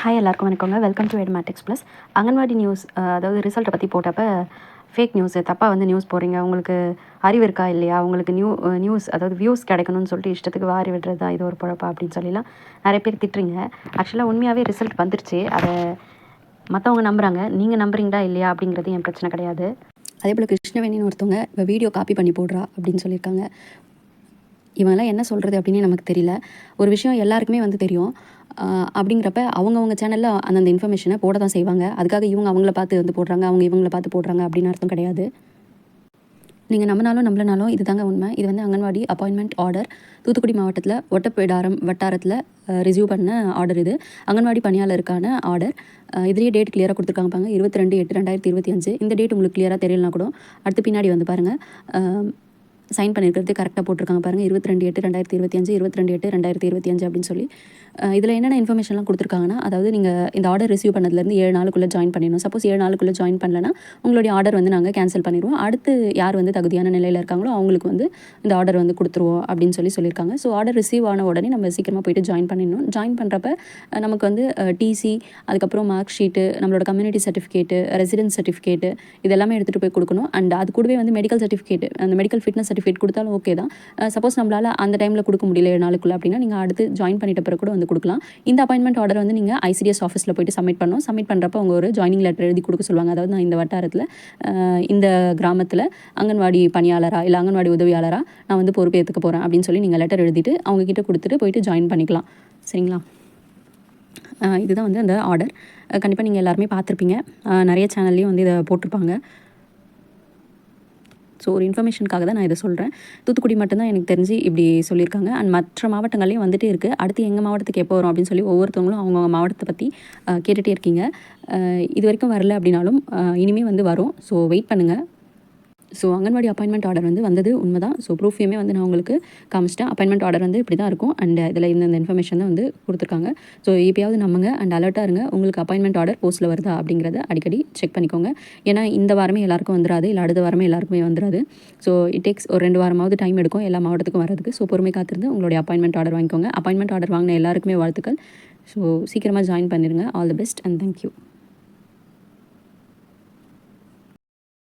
Hi எல்லாருக்கும் வணக்கங்க. Welcome to Edmatics plus anganwadi news அதாவது ரிசல்ட்டை பற்றி போட்டப்போ ஃபேக் நியூஸ் தப்பாக வந்து நியூஸ் போகிறீங்க உங்களுக்கு அறிவு இருக்கா இல்லையா? உங்களுக்கு நியூ நியூஸ் அதாவது வியூஸ் கிடைக்கணும்னு சொல்லிட்டு இஷ்டத்துக்கு வாரி விடுறது தான் இது ஒரு பழப்பா அப்படின்னு சொல்லிலாம் நிறைய பேர் திட்டுறீங்க. ஆக்சுவலாக உண்மையாகவே ரிசல்ட் வந்துருச்சு. அதை மற்றவங்க நம்புகிறாங்க நீங்கள் நம்புறீங்களா இல்லையா அப்படிங்கிறது என் பிரச்சனை கிடையாது. அதே போல் கிருஷ்ணவேணின்னு ஒருத்தவங்க இப்போ வீடியோ காப்பி பண்ணி போடுறா அப்படின்னு சொல்லியிருக்காங்க. இவங்கெல்லாம் என்ன சொல்கிறது அப்படின்னு நமக்கு தெரியல. ஒரு விஷயம் எல்லாருக்குமே வந்து தெரியும். அப்படிங்கிறப்ப அவங்கவுங்க சேனலில் அந்தந்த இன்ஃபர்மேஷனை போட தான் செய்வாங்க. அதுக்காக இவங்க அவங்கள பார்த்து வந்து போடுறாங்க அவங்க இவங்கள பார்த்து போடுறாங்க அப்படின்னு அர்த்தம் கிடையாது. நீங்கள் நம்பினாலும் நம்பலனாலும் இது தாங்க உண்மை. இது வந்து அங்கன்வாடி அப்பாயின்மெண்ட் ஆர்டர் தூத்துக்குடி மாவட்டத்தில் ஒட்டப்பிடாரம் வட்டாரத்தில் ரிசீவ் பண்ண ஆர்டர் இது. அங்கன்வாடி பணியாளருக்கான ஆர்டர் இதுலேயே டேட் கிளியராக கொடுத்துருக்காங்க பாருங்க. இருபத்தி ரெண்டு எட்டு ரெண்டாயிரத்தி இருபத்தி அஞ்சு. இந்த டேட் உங்களுக்கு கிளியராக தெரியலனா கூட அடுத்து பின்னாடி வந்து பாருங்கள் சைன் பண்ணியிருக்கிறது கரெக்டாக போட்டிருக்காங்க பாருங்கள் இருபத்தி ரெண்டு எட்டு ரெண்டாயிரத்தி இருபத்தி அஞ்சு இருபத்தி ரெண்டு எட்டு ரெண்டாயிரத்தி இருபத்தி அஞ்சு அப்படின்னு சொல்லி. இதில் என்னென்ன இன்ஃபர்மேஷன்லாம் கொடுத்துருக்காங்கன்னா அதாவது நீங்கள் இந்த ஆர்டர் ரிசீவ் பண்ணதுலேருந்து ஏழு நாளுக்குள்ளே ஜாயின் பண்ணிடணும். சப்போஸ் ஏழு நாளுக்குள்ளே ஜாயின் பண்ணலன்னா உங்களுடைய ஆர்டர் வந்து நாங்கள் கேன்சல் பண்ணிடுவோம். அடுத்து யார் வந்து தகுதியான நிலையில் இருக்காங்களோ அவங்களுக்கு வந்து இந்த ஆர்டர் வந்து கொடுத்துருவோம் அப்படின்னு சொல்லி சொல்லியிருக்காங்க. ஸோ ஆர்டர் ரிசீவ் ஆன உடனே நம்ம சீக்கிரமாக போயிட்டு ஜாயின் பண்ணிடணும். ஜாயின் பண்ணுறப்ப நமக்கு வந்து டிசி அதுக்கப்புறம் மார்க் ஷீட்டு நம்மளோட கம்யூனிட்டி சர்டிஃபிகேட்டு ரெசிடென்ஸ் சர்டிஃபிகேட்டு இதெல்லாமே எடுத்துகிட்டு போய் கொடுக்கணும். அண்ட் அது கூடவே வந்து மெடிக்கல் சர்டிஃபிகேட் அந்த மெடிக்கல் ஃபிட்னஸ் சர்டிஃபிகேட் கொடுத்தாலும் ஓகே தான். Uh, சப்போஸ் நம்மளால் அந்த டைமில் கொடுக்க முடியல ஏழு நாளுக்குள்ள அப்படின்னா நீங்கள் அடுத்து ஜாயின் பண்ணிட்ட பிறகு கூட வந்து கொடுக்கலாம். இந்த அப்பாயின்மெண்ட் ஆர்டர் வந்து நீங்கள் ஐசிடிஎஸ் ஆஃபீஸில் போயிட்டு சப்மிட் பண்ணணும். சப்மிட் பண்ணுறப்ப அவங்க ஒரு ஜாயினிங் லெட்டர் எழுதி கொடுக்க சொல்லுவாங்க. அதாவது நான் இந்த வட்டாரத்தில் uh, இந்த கிராமத்தில் அங்கன்வாடி பணியாளராக இல்லை அங்கன்வாடி உதவியாளராக நான் வந்து பொறுப்பேற்றுக்க போகிறேன் அப்படின்னு சொல்லி நீங்கள் லெட்டர் எழுதிட்டு அவங்கக்கிட்ட கொடுத்துட்டு போயிட்டு ஜாயின் பண்ணிக்கலாம். சரிங்களா? Uh, இதுதான் வந்து அந்த ஆர்டர் கண்டிப்பாக நீங்கள் எல்லாருமே பார்த்துருப்பீங்க. நிறைய சேனல்லையும் வந்து இதை போட்டிருப்பாங்க. ஸோ ஒரு இன்ஃபர்மேஷனுக்காக தான் நான் இதை சொல்கிறேன் தூத்துக்குடி மட்டும்தான் எனக்கு தெரிஞ்சு இப்படி சொல்லியிருக்காங்க. அண்ட் மற்ற மாவட்டங்கள்லேயும் வந்துட்டே இருக்குது அடுத்து எங்கள் மாவட்டத்துக்கு எப்போ வரும் அப்படின்னு சொல்லி ஒவ்வொருத்தவங்களும் அவங்கவுங்க மாவட்டத்தை பற்றி கேட்டுகிட்டே இருக்கீங்க. இது வரைக்கும் வரல அப்படின்னாலும் இனிமேல் வந்து வரும். ஸோ வெயிட் பண்ணுங்கள் ஸோ அங்கன்வாடி அப்பாயின்மெண்ட் ஆர்டர் வந்து வந்தது உண்மைதான். ஸோ ப்ரூஃபையுமே வந்து நான் உங்களுக்கு காமிச்சிட்டேன். அப்பாயின்மெண்ட் ஆர்டர் வந்து இப்படி தான் இருக்கும் அண்ட் uh, இதில் இந்த இந்த இன்ஃபர்மேஷன் தான் வந்து கொடுத்துருக்காங்க. ஸோ எப்பயாவது நம்புங்க. அண்ட் அலர்ட்டாக இருங்க. உங்களுக்கு அப்பாயின்மெண்ட் ஆர்டர் போஸ்ட்டில் வருதா அப்படிங்கிறத அடிக்கடி செக் பண்ணிக்கோங்க. ஏன்னா இந்த வாரமே எல்லாருக்கும் வந்துடாது இல்லை அடுத்த வாரமே எல்லாருக்குமே வந்துடாது ஸோ இட் டேக்ஸ் ஒரு ரெண்டு வாரமாவது டைம் எடுக்கும். எல்லா மாவட்டத்துக்கும் வரதுக்கு ஸோ பொறுமை காத்திருந்து உங்களுடைய அப்பாயின்மெண்ட் ஆர்டர் வாங்கிக்கோங்க. அப்பாயின்மெண்ட் ஆர்டர் வாங்கின எல்லாருக்குமே வாழ்த்துக்கள். ஸோ சீக்கிரமாக ஜாயின் பண்ணிடுங்க all the best and thank you